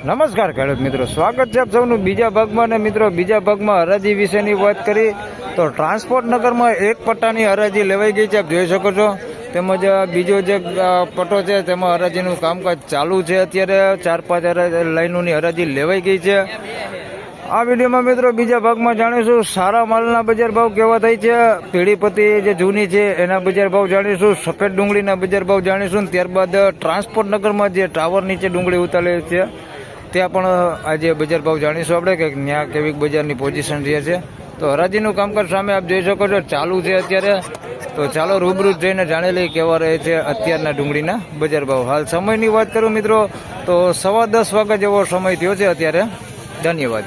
નમસ્કાર ખેડૂત મિત્રો, સ્વાગત છે આપ સૌનું બીજા ભાગમાં અને મિત્રો, બીજા ભાગમાં હરાજી વિશેની વાત કરી તો ટ્રાન્સપોર્ટ નગરમાં એક પટ્ટાની હરાજી લેવાઈ ગઈ છે, આપ જોઈ શકો છો. તેમજ બીજો જે પટ્ટો છે, તેમાં હરાજીનું કામકાજ ચાલુ છે. અત્યારે ચાર પાંચ લાઈનોની હરાજી લેવાઈ ગઈ છે. આ વિડીયોમાં મિત્રો, બીજા ભાગમાં જાણીશું સારા માલના બજાર ભાવ કેવા થાય છે પીળીપતિ જે જૂની છે, એના બજાર ભાવ જાણીશું, સફેદ ડુંગળીના બજાર ભાવ જાણીશું, ત્યારબાદ ટ્રાન્સપોર્ટ નગરમાં જે ટાવર નીચે ડુંગળી ઉતારેલી છે ત્યાં પણ આજે બજાર ભાવ જાણીશું આપણે કે ત્યાં કેવી બજારની પોઝિશન રહે છે. તો હરાજીનું કામકાજ સામે આપ જોઈ શકો છો, ચાલુ છે અત્યારે. તો ચાલો રૂબરૂ જઈને જાણી લઈએ કેવા રહે છે અત્યારના ડુંગળીના બજાર ભાવ. હાલ સમયની વાત કરું મિત્રો, તો સવા દસ વાગ્યા જેવો સમય થયો છે અત્યારે. ધન્યવાદ.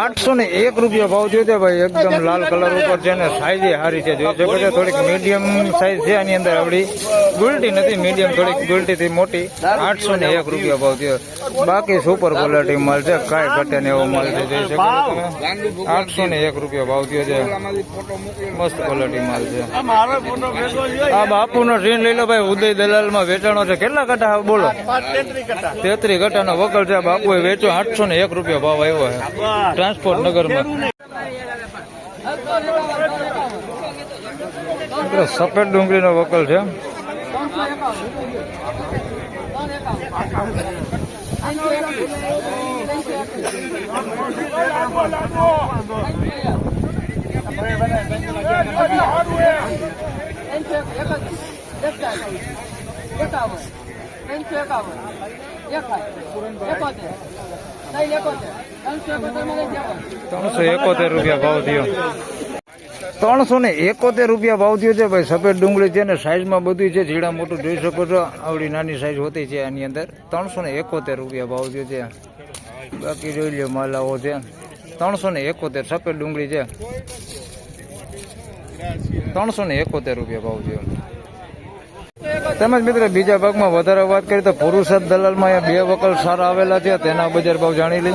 આઠસો ને એક રૂપિયા ભાવ છે ભાઈ એકદમ લાલ કલર ઉપર છે ને સાઈઝ સારી છે. જોઈ શકો છો થોડીક મીડિયમ સાઈઝ છે આની અંદર આવડી. ગુલટી નથી મીડિયમ થોડીક ગુલટી થી મોટી. આઠસો ને એક રૂપિયા ભાવ થયો. બાકી સુપર ક્વોલિટી માલ છે કાંઈ ઘટે ને એવો માલ છે જોઈ શકો આઠસો ને એક રૂપિયા ભાવ થયો છે. મસ્ત ક્વોલિટી માલ છે. આ બાપુનો ટ્રેન લઈ લો ભાઈ ઉદય દલાલમાં વેચાણો છે. કેટલા કટા? બોલો. તેત્રી કટાનો વકલ છે. બાપુએ વેચો આઠસો ને એક રૂપિયા ભાવ આવ્યો છે. ટ્રાન્સપોર્ટ નગરમાં. સફેદ ડુંગળીનો વકલ છે. ત્રણસો એકોતેર રૂપિયા ભાવ થયો ત્રણસો ને એકોતેર રૂપિયા ભાવ થયો છે. ભાઈ, સફેદ ડુંગળી છે ને સાઈઝમાં બધું છે. જીડા મોટું જોઈ શકો છો. આવડી નાની સાઈઝ હોતી છે આની અંદર. ત્રણસો ને એકોતેર રૂપિયા ભાવ થયો છે. બાકી જોઈ લ્યો માલાઓ છે. ત્રણસો ને એકોતેર, સફેદ ડુંગળી છે. ત્રણસો ને એકોતેર રૂપિયા ભાવ થયો. તેમજ મિત્રો, બીજા ભાગમાં વધારે વાત કરીએ તો પુરુષ દલાલમાં બે વકલ સારા આવેલા છે. તેના બજાર ભાવ જાણી લઈએ.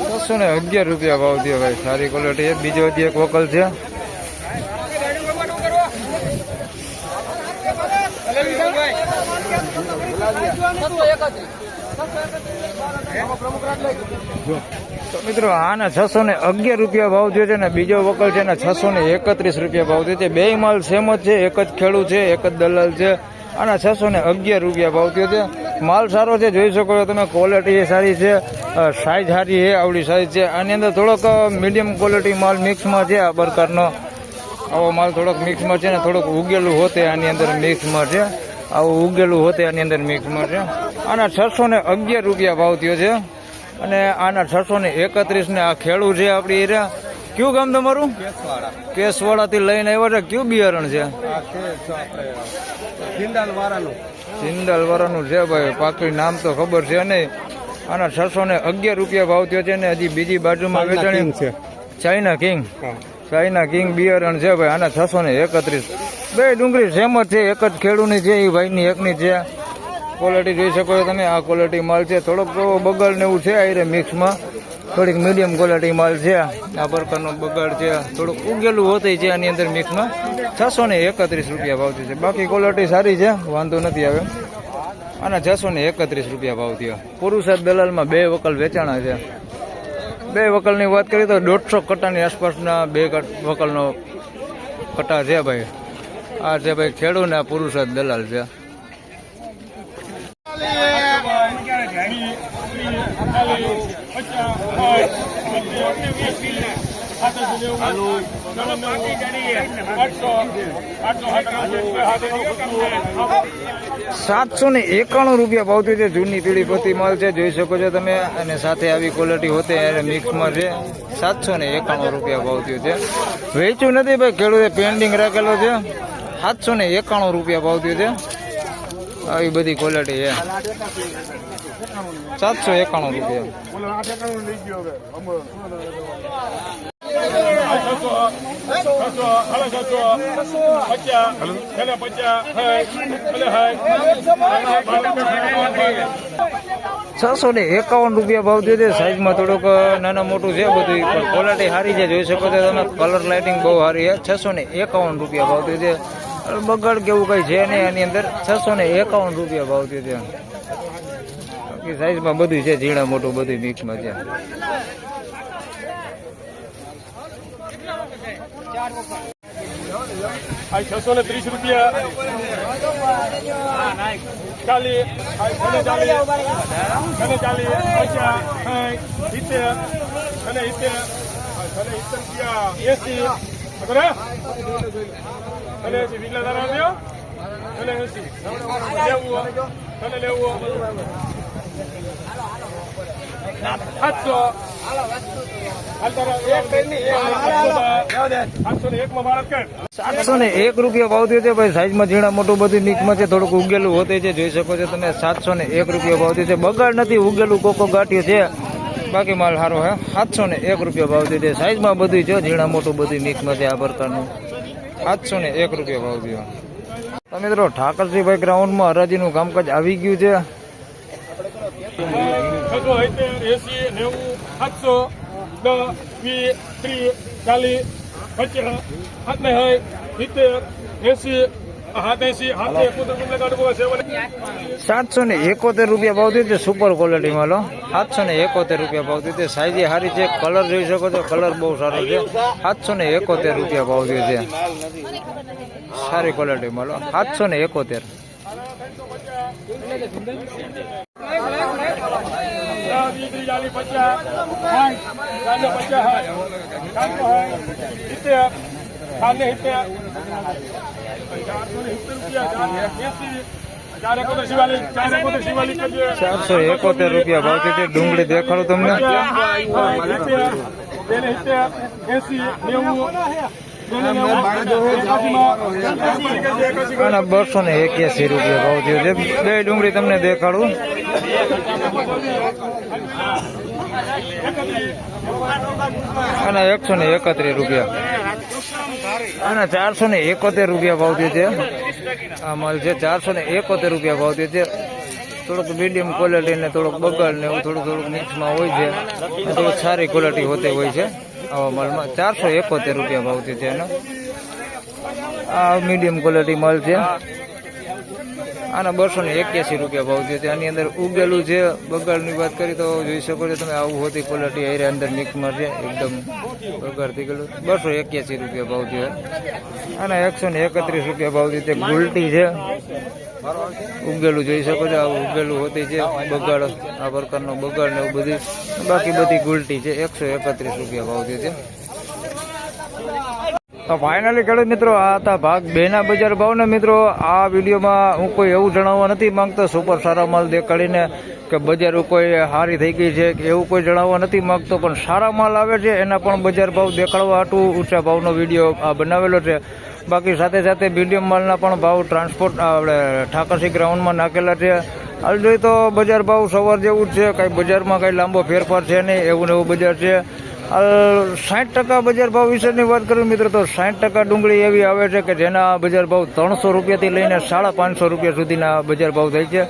બસો ને અગિયાર રૂપિયા ભાવ થયો ભાઈ. સારી ક્વોલિટી બીજો હજી એક વકલ છે. મિત્રો, આના છસો ને અગિયાર રૂપિયા ભાવ થયો છે ને બીજો વકલ છે ને છસો ને એકત્રીસ રૂપિયા ભાવ થયો છે. બે માલ સેમ જ છે, એક જ ખેડૂત છે, એક જ દલાલ છે. આના છસો ને અગિયાર રૂપિયા ભાવ થયો છે. માલ સારો છે, જોઈ શકો છો તમે ક્વોલિટી સારી છે. સાઈઝ સારી છે, આવડી સાઈઝ છે. આની અંદર થોડોક મીડિયમ ક્વોલિટી માલ મિક્સમાં છે આ પ્રકારનો આવો માલ થોડોક મિક્સમાં છે ને થોડોક ઉગેલું હોતે આની અંદર મિક્સમાં છે. આવું ઉગેલું હોતે આની અંદર મિક્સમાં છે. આના છસો ને અગિયાર રૂપિયા ભાવ થયો છે. અને આના છસો ને એકત્રીસ ને આ ખેડૂ છે આપણી એરિયા કયું ગામ તમારું? કેસવાડા થી લઈને આવ્યા છે. કયું બિયારણ છે? સિંદાલ વાળાનું છે ભાઈ. પાકું નામ તો ખબર છે નહીં. આના છસો ને અગિયાર રૂપિયા ભાવ થયો છે ને હજી બીજી બાજુમાં વેચાણી છે. China king. ચાઇના કિંગ બિયારણ છે ભાઈ, આના છસો ને એકત્રીસ. બે ડુંગળી સેમ જ છે, એક જ ખેડૂની છે એ ભાઈની એકની છે. ક્વોલિટી જોઈ શકો છો તમે, આ ક્વોલિટી માલ છે. થોડોક બગાડ ને એવું છે, આ મિક્સમાં થોડીક મીડિયમ ક્વોલિટી માલ છે. આ પ્રકારનો બગાડ છે. થોડુંક ઉગેલું હોતી છે આની અંદર મિક્સમાં છસો ને એકત્રીસ રૂપિયા ભાવ છે. બાકી ક્વોલિટી સારી છે, વાંધો નથી આવે. આના છસો ને એકત્રીસ રૂપિયા ભાવ થયો. પુરુષાર્થ દલાલમાં બે વકલ વેચાણા છે. બે વકલની વાત કરીએ તો દોઢસો કટ્ટાની આસપાસના બે વકલનો કટ્ટા છે ભાઈ. આ છે ભાઈ ખેડૂ ને પુરુષ જ દલાલ છે. સાતસો ને એકાણું રૂપિયા ભાવતી છે જૂની પીળી પોતી માલ છે. જોઈ શકો છો તમે. અને સાથે આવી ક્વોલિટી હોતે અને મિક્સમાં છે. સાતસો ને એકાણું રૂપિયા ભાવતી છે. વેચ્યું નથી ભાઈ. ખેડૂતે પેન્ડિંગ રાખેલો છે. સાતસો ને એકાણું રૂપિયા ભાવતી છે. આવી બધી ક્વોલિટી છે. સાતસો એકાણું રૂપિયા. છસો ને એકાવન રૂપિયા ભાવ દે છે. સાઈઝમાં થોડુંક નાના મોટું છે બધું, પણ ક્વોલિટી સારી છે. જોઈ શકો છો તમે કલર લાઇટિંગ બહુ સારી છે. છસો ને એકાવન રૂપિયા ભાવ દે છે. બગડ કેવું કઈ છે નહીં એની અંદર. છસો ને એકાવન રૂપિયા ભાવ થયો છે. બાકી સાઈઝમાં બધું છે, ઝીણા મોટું બધું મિક્સમાં છે. આ છસો ને ત્રીસ રૂપિયા. ચાલી ચાલી અને ચાલી પચાસ સિત્તેર, અને અને સિત્તેર એસી. બરાબર? અને એસી તારા આવ્યો? અને એસી. અને લેવું સાતસો એક રૂપિયા ભાવ થયો ભાઈ, સાઈઝમાં ઝીણા મોટું બધું મિક્સમાં છે. થોડુંક ઉગેલું હોતે છે. જોઈ શકો છો તમે, સાતસો એક રૂપિયા ભાવ છે. બગાડ નથી, ઉગેલું કોકો ગાંઠ્યું છે. બાકી માલ સારો હે. સાતસો ને એક રૂપિયા ભાવ થયો છે. સાઈઝમાં બધું છે. ઝીણા મોટું બધું મિક્સમાં છે આ પ્રકારનું. સાતસો ને એક રૂપિયા ભાવ થયો. મિત્રો, ઠાકરસિંહભાઈ ગ્રાઉન્ડમાં હરાજીનું કામકાજ આવી ગયું છે. છસો સિત્તેર એસી સાતસો દસ વીસ ચાલીસ, પચાસ સાત ને હોય, સિત્તેર એસી સાતસો એકોતેર રૂપિયા ભાવ દીધે સુપર ક્વોલિટી માલો સાતસો ને એકોતેર રૂપિયા ભાવ દીધે સાઈઝ સારી છે કલર જોઈ શકો છો કલર બહુ સારો છે. સાતસો ને એકોતેર રૂપિયા ભાવ દીધે સારી ક્વોલિટી માલો સાતસો ને એકોતેર. વીસ ત્રીસ ચાલીસ પચાસ સાઠ ચાલીસ પચાસ સાતસો હોય સિત્તેર સાતને સિત્તેર ચારસો ચારસો એકોતેર રૂપિયા ભાવ છે ડુંગળી દેખાડો તમને. અને બસો ને એક્યાસી રૂપિયા ભાવ થયો છે. બે ડુંગળી તમને દેખાડું. અને એકસો ને એકત્રીસ રૂપિયા. અને ચારસો ને એકોતેર રૂપિયા ભાવ થયો છે. આ માલ છે ચારસો ને એકોતેર રૂપિયા ભાવ થયો છે. થોડુંક મીડિયમ ક્વોલિટી ને થોડુંક બગડ ને એવું થોડુંક થોડુંક મિક્સમાં હોય છે. થોડુંક સારી ક્વોલિટી હોતી હોય છે. માલમાં ચારસો એકોતેર રૂપિયા ભાવ છે એનો. આ મીડિયમ ક્વોલિટી માલ છે. આના બસો ને એક્યાસી રૂપિયા ભાવ છે. આની અંદર ઉગેલું છે. બગાડની વાત કરી તો જોઈ શકો છો તમે, આવું હોતી ક્વોલિટી એરે અંદર મિક્સમાં છે. એકદમ બગાડ થઈ ગયેલું. બસો એક્યાસી રૂપિયા ભાવ થયો આના એકસો ને એકત્રીસ રૂપિયા ભાવ છે. ગુલટી છે. ઉગેલું જોઈ શકો છો આવું ઉગેલું હોતી છે, બગાડ, આ પ્રકારનો બગાડ ને બધી, બાકી બધી ગુલટી છે, એકસો એકત્રીસ રૂપિયા ભાવ છે તો. ફાઇનલી ખેડૂત મિત્રો, આ હતા ભાગ બે ના બજાર ભાવ ને મિત્રો, આ વિડીયોમાં હું કોઈ એવું જણાવવા નથી માંગતો સુપર સારા માલ દેખાડીને કે બજાર કોઈ સારી થઈ ગઈ છે કે એવું કોઈ જણાવવા નથી માંગતો, પણ સારા માલ આવે છે, એના પણ બજાર ભાવ દેખાડવા હાટું ઊંચા ભાવનો વીડિયો આ બનાવેલો છે. બાકી સાથે સાથે મીડિયમ માલના પણ ભાવ ટ્રાન્સપોર્ટ આપણે ઠાકરસી ગ્રાઉન્ડમાં નાખેલા છે. જોઈએ તો બજાર ભાવ સવાર જેવું જ છે. કાંઈ બજારમાં કાંઈ લાંબો ફેરફાર છે નહીં, એવું ને એવું બજાર છે. સાઠ ટકા બજાર ભાવ વિશેની વાત કરું મિત્રો, તો સાઠ ટકા ડુંગળી એવી આવે છે કે જેના બજાર ભાવ ત્રણસો રૂપિયાથી લઈને સાડા પાંચસો રૂપિયા સુધીના બજાર ભાવ થાય છે.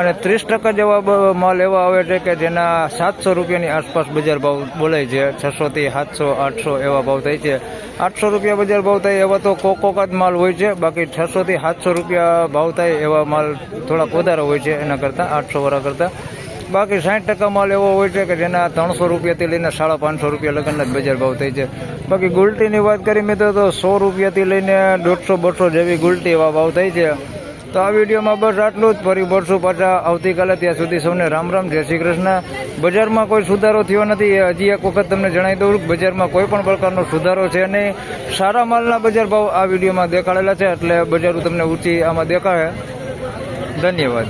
અને ત્રીસ ટકા જેવા માલ એવા આવે છે કે જેના સાતસો રૂપિયાની આસપાસ બજાર ભાવ બોલાય છે. છસોથી સાતસો, આઠસો એવા ભાવ થાય છે. આઠસો રૂપિયા બજાર ભાવ થાય એવા તો કોકોકાત માલ હોય છે. બાકી છસોથી સાતસો રૂપિયા ભાવ થાય એવા માલ થોડાક વધારે હોય છે એના કરતાં, આઠસો વાળા કરતાં. બાકી સાઠ ટકા માલ એવો હોય છે કે જેના ત્રણસો રૂપિયાથી લઈને સાડા પાંચસો રૂપિયા લગનના જ બજાર ભાવ થાય છે. બાકી ગુલટીની વાત કરી મેં તો સો રૂપિયાથી લઈને દોઢસો, બસો જેવી ગુલટી એવા ભાવ થાય છે. તો આ વિડીયોમાં બસ આટલું જ. ફરી મળશું પાછા આવતીકાલે. ત્યાં સુધી સૌને રામ રામ. જય શ્રી કૃષ્ણ. બજારમાં કોઈ સુધારો થયો નથી. હજી એક વખત તમને જણાવી દઉં બજારમાં કોઈ પણ પ્રકારનો સુધારો છે નહીં. સારા માલના બજાર ભાવ આ વિડીયોમાં દેખાડેલા છે. એટલે બજારો તમને ઊંચી આમાં દેખાડે ધન્યવાદ.